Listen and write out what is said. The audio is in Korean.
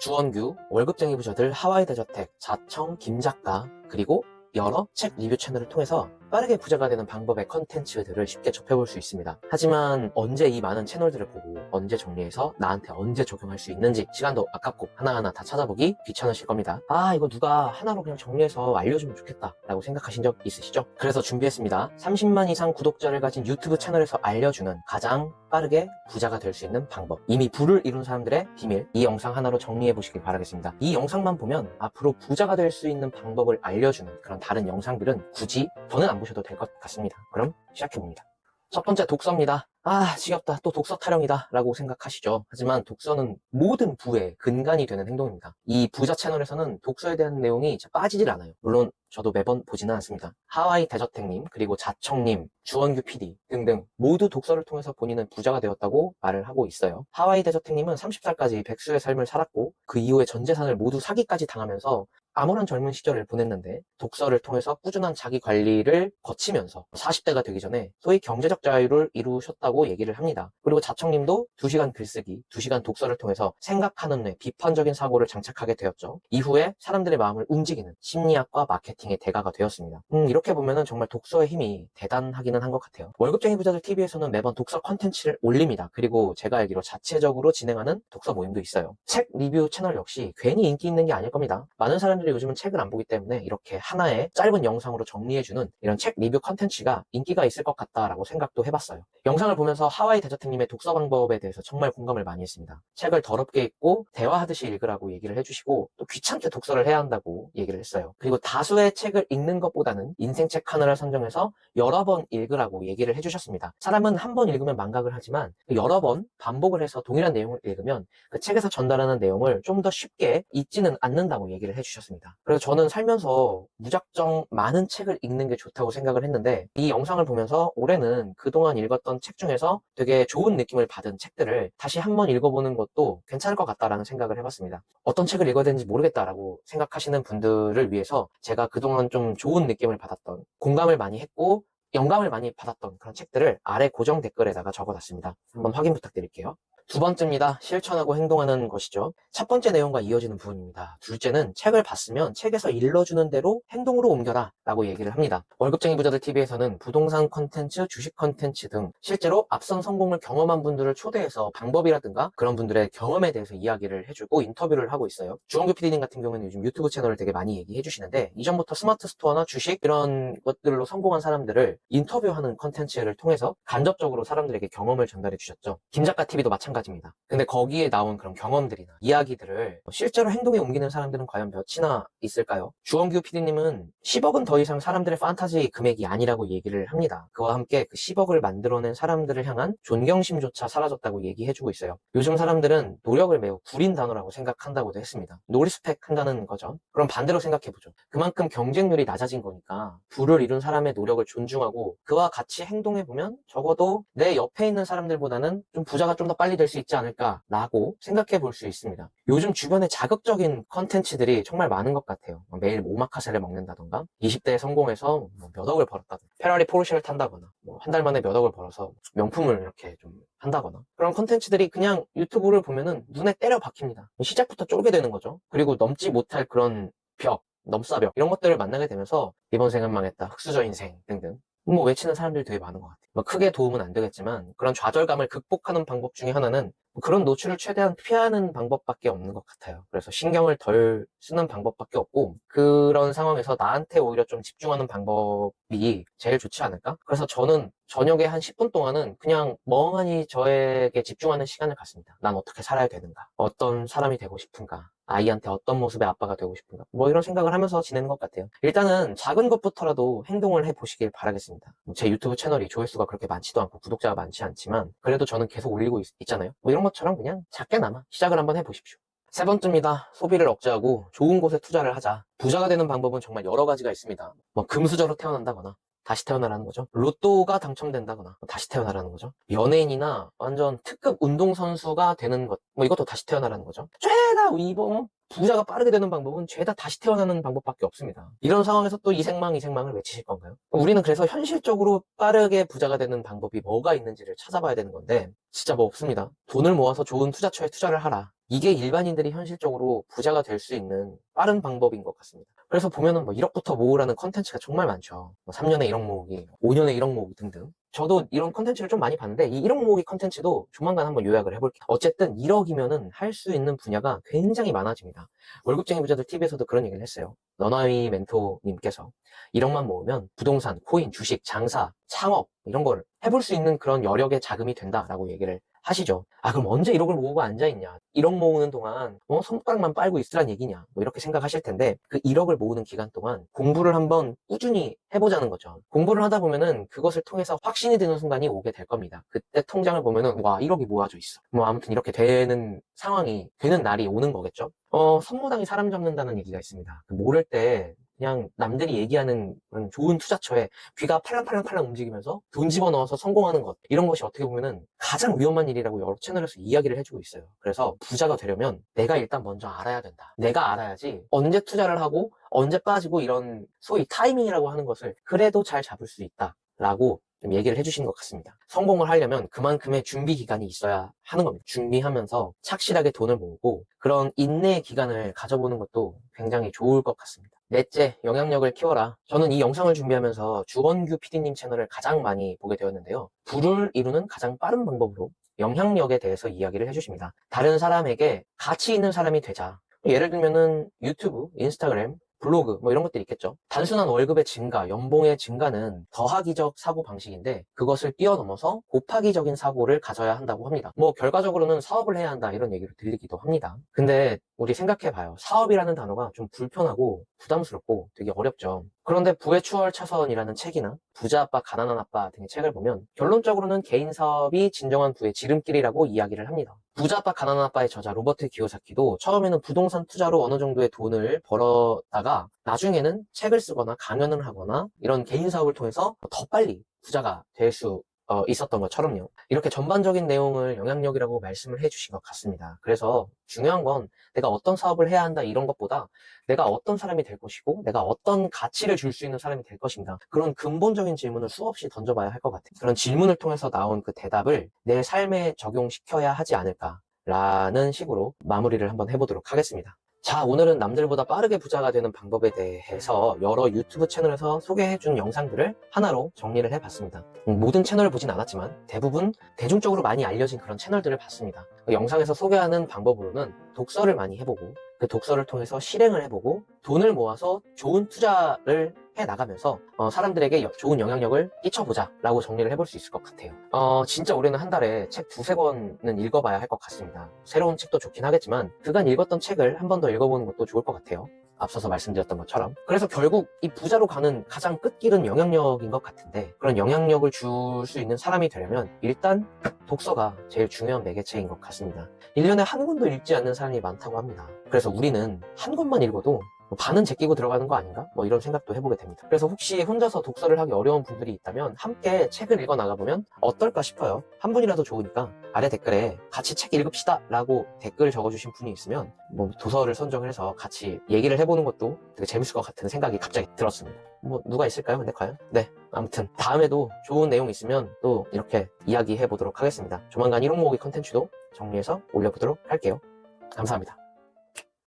주원규, 월급쟁이 부자들 하와이 대 저택, 자청, 김작가, 그리고 여러 책 리뷰 채널을 통해서 빠르게 부자가 되는 방법의 컨텐츠들을 쉽게 접해볼 수 있습니다. 하지만 언제 이 많은 채널들을 보고 언제 정리해서 나한테 언제 적용할 수 있는지 시간도 아깝고 하나하나 다 찾아보기 귀찮으실 겁니다. 아 이거 누가 하나로 그냥 정리해서 알려주면 좋겠다 라고 생각하신 적 있으시죠? 그래서 준비했습니다. 30만 이상 구독자를 가진 유튜브 채널에서 알려주는 가장 빠르게 부자가 될 수 있는 방법 이미 부를 이룬 사람들의 비밀 이 영상 하나로 정리해 보시길 바라겠습니다. 이 영상만 보면 앞으로 부자가 될 수 있는 방법을 알려주는 그런 다른 영상들은 굳이 저는 안 보셔도 될 것 같습니다. 그럼 시작해봅니다. 첫 번째 독서입니다. 아, 지겹다. 또 독서 타령이다. 라고 생각하시죠. 하지만 독서는 모든 부의 근간이 되는 행동입니다. 이 부자 채널에서는 독서에 대한 내용이 빠지질 않아요. 물론 저도 매번 보지는 않습니다. 하와이 대저택님, 그리고 자청님, 주원규 PD 등등 모두 독서를 통해서 본인은 부자가 되었다고 말을 하고 있어요. 하와이 대저택님은 30살까지 백수의 삶을 살았고 그 이후에 전 재산을 모두 사기까지 당하면서 아무런 젊은 시절을 보냈는데 독서를 통해서 꾸준한 자기 관리를 거치면서 40대가 되기 전에 소위 경제적 자유를 이루셨다고 얘기를 합니다. 그리고 자청님도 2시간 글쓰기, 2시간 독서를 통해서 생각하는 뇌, 비판적인 사고를 장착하게 되었죠. 이후에 사람들의 마음을 움직이는 심리학과 마케팅의 대가가 되었습니다. 음, 이렇게 보면은 정말 독서의 힘이 대단하기는 한 것 같아요. 월급쟁이 부자들 TV에서는 매번 독서 컨텐츠를 올립니다. 그리고 제가 알기로 자체적으로 진행하는 독서 모임도 있어요. 책 리뷰 채널 역시 괜히 인기 있는 게 아닐 겁니다. 많은 사람들이 요즘은 책을 안 보기 때문에 이렇게 하나의 짧은 영상으로 정리해주는 이런 책 리뷰 컨텐츠가 인기가 있을 것 같다라고 생각도 해봤어요. 영상을 보면서 하와이 대저택님의 독서 방법에 대해서 정말 공감을 많이 했습니다. 책을 더럽게 읽고 대화하듯이 읽으라고 얘기를 해주시고 또 귀찮게 독서를 해야 한다고 얘기를 했어요. 그리고 다수의 책을 읽는 것보다는 인생책 하나를 선정해서 여러 번 읽으라고 얘기를 해주셨습니다. 사람은 한 번 읽으면 망각을 하지만 여러 번 반복을 해서 동일한 내용을 읽으면 그 책에서 전달하는 내용을 좀 더 쉽게 잊지는 않는다고 얘기를 해주셨습니다. 그래서 저는 살면서 무작정 많은 책을 읽는 게 좋다고 생각을 했는데 이 영상을 보면서 올해는 그동안 읽었던 책 중에서 되게 좋은 느낌을 받은 책들을 다시 한번 읽어보는 것도 괜찮을 것 같다라는 생각을 해봤습니다. 어떤 책을 읽어야 되는지 모르겠다라고 생각하시는 분들을 위해서 제가 그동안 좀 좋은 느낌을 받았던 공감을 많이 했고 영감을 많이 받았던 그런 책들을 아래 고정 댓글에다가 적어놨습니다. 한번 확인 부탁드릴게요. 두 번째입니다. 실천하고 행동하는 것이죠. 첫 번째 내용과 이어지는 부분입니다. 둘째는 책을 봤으면 책에서 일러주는 대로 행동으로 옮겨라 라고 얘기를 합니다. 월급쟁이 부자들 TV에서는 부동산 컨텐츠, 주식 컨텐츠 등 실제로 앞선 성공을 경험한 분들을 초대해서 방법이라든가 그런 분들의 경험에 대해서 이야기를 해주고 인터뷰를 하고 있어요. 주원규 PD님 같은 경우는 요즘 유튜브 채널을 되게 많이 얘기해 주시는데 이전부터 스마트 스토어나 주식 이런 것들로 성공한 사람들을 인터뷰하는 컨텐츠를 통해서 간접적으로 사람들에게 경험을 전달해 주셨죠. 김 작가 TV도 마찬가지 입니다. 근데 거기에 나온 그런 경험들이나 이야기들을 실제로 행동에 옮기는 사람들은 과연 몇이나 있을까요? 주원규 PD님은 10억은 더 이상 사람들의 판타지 금액이 아니라고 얘기를 합니다. 그와 함께 그 10억을 만들어낸 사람들을 향한 존경심조차 사라졌다고 얘기해주고 있어요. 요즘 사람들은 노력을 매우 구린 단어라고 생각한다고도 했습니다. 노리스펙 한다는 거죠. 그럼 반대로 생각해보죠. 그만큼 경쟁률이 낮아진 거니까 부를 이룬 사람의 노력을 존중하고 그와 같이 행동해보면 적어도 내 옆에 있는 사람들보다는 좀 부자가 좀 더 빨리 될수 있지 않을까라고 생각해 볼 수 있습니다. 요즘 주변에 자극적인 컨텐츠들이 정말 많은 것 같아요. 뭐 매일 오마카세를 먹는다던가 20대에 성공해서 뭐몇 억을 벌었다던가 페라리 포르쉐를 탄다거나 뭐 한 달 만에 몇 억을 벌어서 명품을 이렇게 좀 한다거나 그런 컨텐츠들이 그냥 유튜브를 보면은 눈에 때려 박힙니다. 시작부터 쫄게 되는 거죠. 그리고 넘지 못할 그런 벽, 넘사벽 이런 것들을 만나게 되면서 이번 생은 망했다, 흑수저 인생 등등 뭐 외치는 사람들이 되게 많은 것 같아요. 뭐 크게 도움은 안 되겠지만 그런 좌절감을 극복하는 방법 중에 하나는 뭐 그런 노출을 최대한 피하는 방법밖에 없는 것 같아요. 그래서 신경을 덜 쓰는 방법밖에 없고 그런 상황에서 나한테 오히려 좀 집중하는 방법이 제일 좋지 않을까? 그래서 저는 저녁에 한 10분 동안은 그냥 멍하니 저에게 집중하는 시간을 갖습니다. 난 어떻게 살아야 되는가? 어떤 사람이 되고 싶은가? 아이한테 어떤 모습의 아빠가 되고 싶은가? 뭐 이런 생각을 하면서 지내는 것 같아요. 일단은 작은 것부터라도 행동을 해보시길 바라겠습니다. 제 유튜브 채널이 조회수가 그렇게 많지도 않고 구독자가 많지 않지만 그래도 저는 계속 올리고 있, 잖아요 뭐 이런 것처럼 그냥 작게나마 시작을 한번 해보십시오. 세 번째입니다. 소비를 억제하고 좋은 곳에 투자를 하자. 부자가 되는 방법은 정말 여러 가지가 있습니다. 뭐 금수저로 태어난다거나 다시 태어나라는 거죠. 로또가 당첨된다거나 다시 태어나라는 거죠. 연예인이나 완전 특급 운동선수가 되는 것, 뭐 이것도 다시 태어나라는 거죠. 죄다 이번 부자가 빠르게 되는 방법은 죄다 다시 태어나는 방법밖에 없습니다. 이런 상황에서 또 이생망 이생망을 외치실 건가요? 우리는 그래서 현실적으로 빠르게 부자가 되는 방법이 뭐가 있는지를 찾아봐야 되는 건데 진짜 뭐 없습니다. 돈을 모아서 좋은 투자처에 투자를 하라. 이게 일반인들이 현실적으로 부자가 될 수 있는 빠른 방법인 것 같습니다. 그래서 보면은 뭐 1억부터 모으라는 컨텐츠가 정말 많죠. 뭐 3년에 1억 모으기, 5년에 1억 모으기 등등. 저도 이런 컨텐츠를 좀 많이 봤는데 이 1억 모으기 컨텐츠도 조만간 한번 요약을 해볼게요. 어쨌든 1억이면은 할 수 있는 분야가 굉장히 많아집니다. 월급쟁이 부자들 TV에서도 그런 얘기를 했어요. 너나위 멘토님께서 1억만 모으면 부동산, 코인, 주식, 장사, 창업 이런 걸 해볼 수 있는 그런 여력의 자금이 된다라고 얘기를 하시죠. 아 그럼 언제 1억을 모으고 앉아있냐 1억 모으는 동안 어, 손가락만 빨고 있으란 얘기냐 뭐 이렇게 생각하실 텐데 그 1억을 모으는 기간 동안 공부를 한번 꾸준히 해보자는 거죠. 공부를 하다 보면은 그것을 통해서 확신이 드는 순간이 오게 될 겁니다. 그때 통장을 보면은 와 1억이 모아져 있어. 뭐 아무튼 이렇게 되는 상황이 되는 날이 오는 거겠죠. 어 선무당이 사람 잡는다는 얘기가 있습니다. 그 모를 때 그냥 남들이 얘기하는 그런 좋은 투자처에 귀가 팔랑팔랑팔랑 움직이면서 돈 집어넣어서 성공하는 것 이런 것이 어떻게 보면은 가장 위험한 일이라고 여러 채널에서 이야기를 해주고 있어요. 그래서 부자가 되려면 내가 일단 먼저 알아야 된다. 내가 알아야지 언제 투자를 하고 언제 빠지고 이런 소위 타이밍이라고 하는 것을 그래도 잘 잡을 수 있다 라고 좀 얘기를 해주신 것 같습니다. 성공을 하려면 그만큼의 준비 기간이 있어야 하는 겁니다. 준비하면서 착실하게 돈을 모으고 그런 인내의 기간을 가져보는 것도 굉장히 좋을 것 같습니다. 넷째, 영향력을 키워라. 저는 이 영상을 준비하면서 주원규 PD님 채널을 가장 많이 보게 되었는데요. 부를 이루는 가장 빠른 방법으로 영향력에 대해서 이야기를 해주십니다. 다른 사람에게 가치 있는 사람이 되자. 예를 들면은 유튜브, 인스타그램, 블로그 뭐 이런 것들이 있겠죠. 단순한 월급의 증가, 연봉의 증가는 더하기적 사고 방식인데 그것을 뛰어넘어서 곱하기적인 사고를 가져야 한다고 합니다. 뭐 결과적으로는 사업을 해야 한다 이런 얘기를 들리기도 합니다. 근데 우리 생각해봐요. 사업이라는 단어가 좀 불편하고 부담스럽고 되게 어렵죠. 그런데 부의 추월 차선이라는 책이나 부자 아빠, 가난한 아빠 등의 책을 보면 결론적으로는 개인 사업이 진정한 부의 지름길이라고 이야기를 합니다. 부자 아빠, 가난한 아빠의 저자 로버트 기요사키도 처음에는 부동산 투자로 어느 정도의 돈을 벌어다가 나중에는 책을 쓰거나 강연을 하거나 이런 개인 사업을 통해서 더 빨리 부자가 될 수 있었던 것처럼요. 이렇게 전반적인 내용을 영향력이라고 말씀을 해주신 것 같습니다. 그래서 중요한 건 내가 어떤 사업을 해야 한다 이런 것보다 내가 어떤 사람이 될 것이고 내가 어떤 가치를 줄 수 있는 사람이 될 것인가 그런 근본적인 질문을 수없이 던져봐야 할 것 같아요. 그런 질문을 통해서 나온 그 대답을 내 삶에 적용시켜야 하지 않을까라는 식으로 마무리를 한번 해보도록 하겠습니다. 자, 오늘은 남들보다 빠르게 부자가 되는 방법에 대해서 여러 유튜브 채널에서 소개해준 영상들을 하나로 정리를 해봤습니다. 음, 모든 채널을 보진 않았지만 대부분 대중적으로 많이 알려진 그런 채널들을 봤습니다. 그 영상에서 소개하는 방법으로는 독서를 많이 해보고 그 독서를 통해서 실행을 해보고 돈을 모아서 좋은 투자를 해 나가면서 어, 사람들에게 여- 좋은 영향력을 끼쳐보자 라고 정리를 해볼 수 있을 것 같아요. 어, 진짜 우리는 한 달에 책 두세 권은 읽어봐야 할 것 같습니다. 새로운 책도 좋긴 하겠지만 그간 읽었던 책을 한 번 더 읽어보는 것도 좋을 것 같아요. 앞서서 말씀드렸던 것처럼. 그래서 결국 이 부자로 가는 가장 끝길은 영향력인 것 같은데 그런 영향력을 줄 수 있는 사람이 되려면 일단 독서가 제일 중요한 매개체인 것 같습니다. 1년에 한 권도 읽지 않는 사람이 많다고 합니다. 그래서 우리는 한 권만 읽어도 뭐 반은 제끼고 들어가는 거 아닌가? 뭐 이런 생각도 해보게 됩니다. 그래서 혹시 혼자서 독서를 하기 어려운 분들이 있다면 함께 책을 읽어 나가보면 어떨까 싶어요. 한 분이라도 좋으니까 아래 댓글에 같이 책 읽읍시다 라고 댓글 적어주신 분이 있으면 뭐 도서를 선정을 해서 같이 얘기를 해보는 것도 되게 재밌을 것 같은 생각이 갑자기 들었습니다. 뭐 누가 있을까요? 근데 과연? 네. 아무튼 다음에도 좋은 내용 있으면 또 이렇게 이야기해 보도록 하겠습니다. 조만간 1억 모으기 컨텐츠도 정리해서 올려보도록 할게요. 감사합니다.